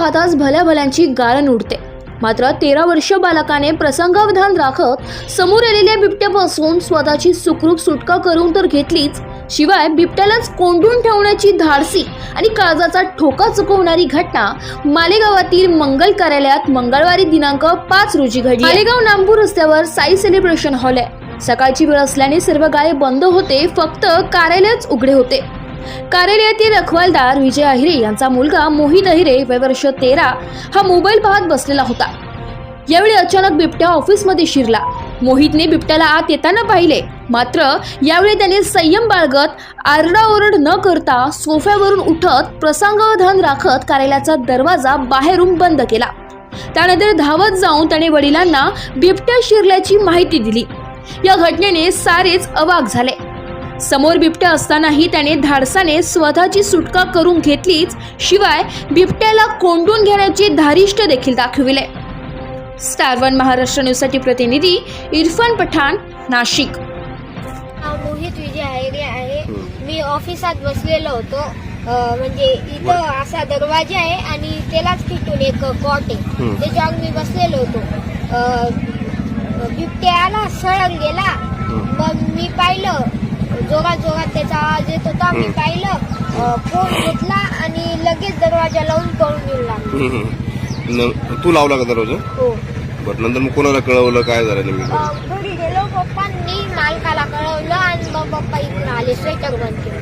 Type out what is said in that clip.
पाहताच भल्या भल्यांची गाळण उडते. मात्र तेरा वर्ष बालकाने प्रसंगावधान राखत समोर आलेल्या बिबट्यापासून स्वतःची सुखरूप सुटका करून तर घेतलीच. शिवाय बिबट्यालाच कोंडून ठेवण्याची धाडसी आणि काळजाचा ठोका चुकवणारी घटना मालेगावातील मंगल कार्यालयात मंगळवारी दिनांक पाच रोजी घडली मालेगाव नागपूर रस्त्यावर साई सेलिब्रेशन हॉल आहे. सकाळची वेळ असल्याने सर्व गाळे बंद होते फक्त कार्यालयच उघडे होते. कार्यालयातील रखवालदार विजय अहिरे यांचा मुलगा मोहित अहिरे वय वर्ष तेरा हा मोबाईल पाहत बसलेला होता. यावेळी अचानक बिबट्या ऑफिसमध्ये शिरला. मोहितने बिबट्याला आत येताना पाहिले. मात्र यावेळी त्याने संयम बाळगत आरडाओरड न करता सोफ्यावरून उठत प्रसंगावधान राखत कार्यालयाचा दरवाजा बाहेरून बंद केला. त्यानंतर धावत जाऊन त्याने वडिलांना बिबट्या शिरल्याची माहिती दिली. या घटनेने सारेच अवाक झाले. समोर बिबट्या असतानाही त्याने धाडसाने स्वतःची सुटका करून घेतलीच शिवाय बिबट्याला कोंडून घेण्याचे धारिष्ट देखील दाखविले. स्टार वन महाराष्ट्र न्यूजसाठी प्रतिनिधी इरफान पठाण नाशिक. मोहित विजय आहे. आहे मी ऑफिसात बसलेलो होतो. अं, म्हणजे इथं असा दरवाजा आहे आणि त्यालाच फिटून एक कॉट आहे. त्याच्यावर मी बसलेलो होतो. अं, बिबट्याला सळग गेला. मग मी पाहिलं जोरात जोरात त्याचा आवाज येत होता. मी पाहिलं फोन घेतला आणि लगेच दरवाजा लावून पळून येऊ लागलो. हम्म. न- तू लावला का दरवाजा? हो. बरं नंतर मग कोणाला कळवलं? काय झालं नेमकं? अं, घरी गेलो पप्पांनी मालकाला कळवलं आणि मग पप्पा इकडून आले स्वेटर केलं.